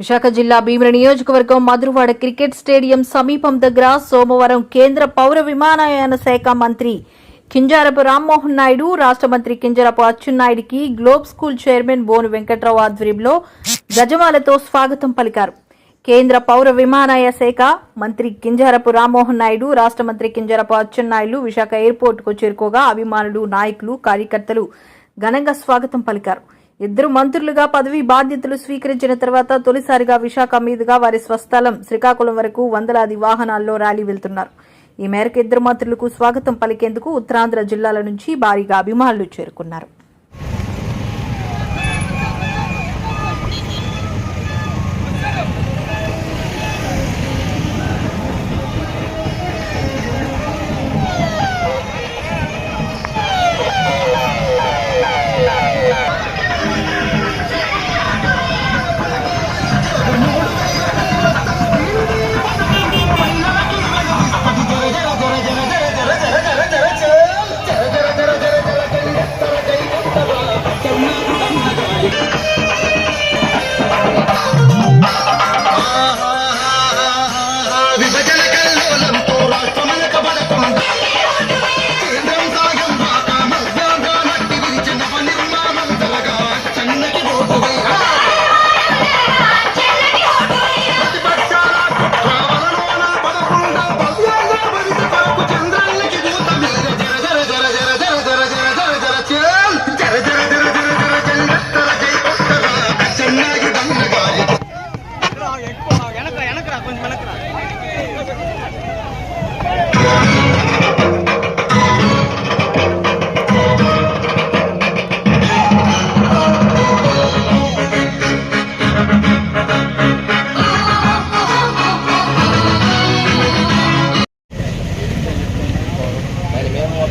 విశాఖ జిల్లా భీమిలి నియోజకవర్గం Madhurawada cricket stadium సమీపం దగ్గర సోమవారం కేంద్ర పౌర విమానయాన శాఖ మంత్రి కింజారపు రామ్మోహన్ నాయుడు రాష్ట్ర మంత్రి Kinjarapu అచ్చెన్నాయుడికి globe school chairman Bonu Venkatrao ఆధ్వర్యంలో గజమాలతో స్వాగతం పలికారు. కేంద్ర పౌర విమానయాన శాఖ మంత్రి కింజారపు రామ్మోహన్ నాయుడు రాష్ట్ర మంత్రి కింజరపు అచ్చెన్నాయుడు విశాఖ ఎయిర్పోర్టుకు చేరుకోగా అభిమానులు నాయకులు కార్యకర్తలు ఘనంగా స్వాగతం పలికారు. ఇద్దరు మంత్రులుగా పదవి బాధ్యతలు స్వీకరించిన తర్వాత తొలిసారిగా విశాఖ మీదుగా వారి స్వస్థలం శ్రీకాకుళం వరకు వందలాది వాహనాల్లో ర్యాలీ వెళ్తున్నారు. ఈ మేరకు ఇద్దరు మంత్రులకు స్వాగతం పలికేందుకు ఉత్తరాంధ్ర జిల్లాల నుంచి భారీగా అభిమానులు చేరుకున్నారు.